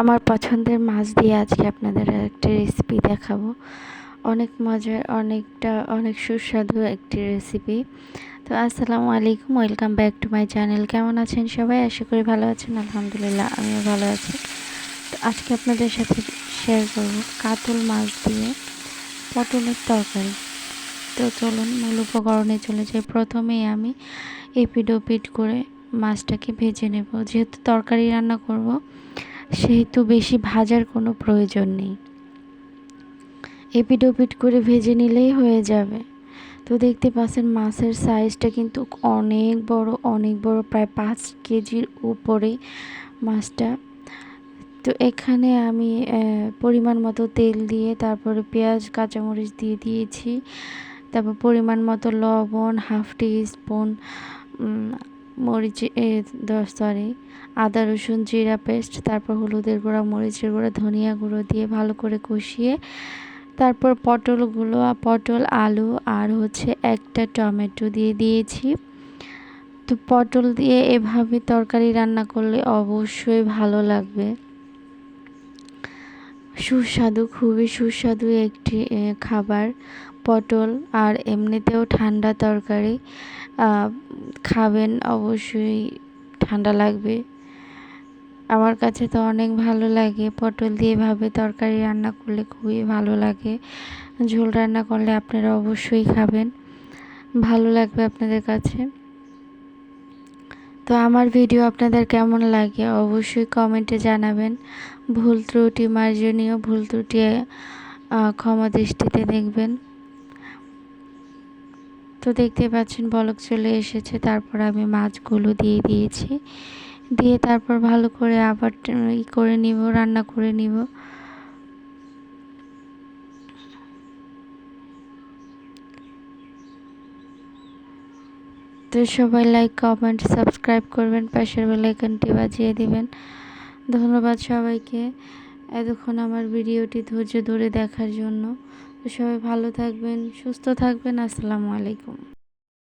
আমার পছন্দের মাছ দিয়ে আজকে আপনাদের একটা রেসিপি দেখাবো। অনেক মজার, অনেকটা, অনেক সুস্বাদু একটি রেসিপি তো আসসালামু আলাইকুম welcome back to my channel কেমন আছেন সবাই? আশা করি ভালো আছেন, আলহামদুলিল্লাহ আমিও ভালো আছি। তো আজকে আপনাদের সাথে শেয়ার করব কাতল মাছ দিয়ে পটলের তরকারি। তো চলুন মূল উপকরণে চলে যাই। প্রথমেই আমি এপিড ওপিড করে মাছটাকে ভেজে নেব। যেহেতু তরকারি রান্না করব সেহেতু বেশি ভাজার কোনো প্রয়োজন নেই। এপিড ওপিড করে ভেজে নিলেই হয়ে যাবে। তো দেখতে পাচ্ছেন মাছের সাইজটা কিন্তু অনেক বড় অনেক বড়, প্রায় পাঁচ কেজির উপরে মাছটা। তো এখানে আমি পরিমাণ মতো তেল দিয়ে তারপরে পেঁয়াজ, কাঁচামরিচ দিয়ে দিয়েছি। তারপর পরিমাণ মতো লবণ, হাফ টি স্পুন মরিচ সরি আদা, রসুন, জিরা পেস্ট, তারপর হলুদের গুঁড়া, মরিচের গুঁড়া, ধনিয়া গুঁড়ো দিয়ে ভালো করে কষিয়ে তারপর পটলগুলো, পটল, আলু আর হচ্ছে একটা টমেটো দিয়ে দিয়েছি। তো পটল দিয়ে এভাবে তরকারি রান্না করলে অবশ্যই ভালো লাগবে। সুস্বাদু, খুবই সুস্বাদু একটি খাবার। পটল আর এমনিতেও ঠান্ডা তরকারি খাবেন অবশ্যই, ঠান্ডা লাগবে। আমার কাছে তো অনেক ভালো লাগে, পটল দিয়ে ভাবে তরকারি রান্না করলে খুবই ভালো লাগে। ঝোল রান্না করলে আপনারা অবশ্যই খাবেন। ভালো লাগবে আপনাদের কাছে। তো আমার ভিডিও আপনাদের কেমন লাগে অবশ্যই কমেন্টে জানাবেন। ভুল ত্রুটি মার্জনীয়, ভুল ত্রুটি ক্ষমা দৃষ্টিতে দেখবেন। তো দেখতে পাচ্ছেন বলক চলে এসেছে, তারপর আমি মাছগুলো দিয়ে দিয়েছি। দিয়ে তারপর ভালো করে আবার ই করে নিব, রান্না করে নিব। তো সবাই লাইক কমেন্ট সাবস্ক্রাইব করবেন, পাশের বেলাইকনটি বাজিয়ে দিবেন। ধন্যবাদ সবাইকে। এতক্ষণ আমার ভিডিওটি ধৈর্য ধরে দেখার জন্য। তো সবাই ভালো থাকবেন, সুস্থ থাকবেন। আসসালামু আলাইকুম।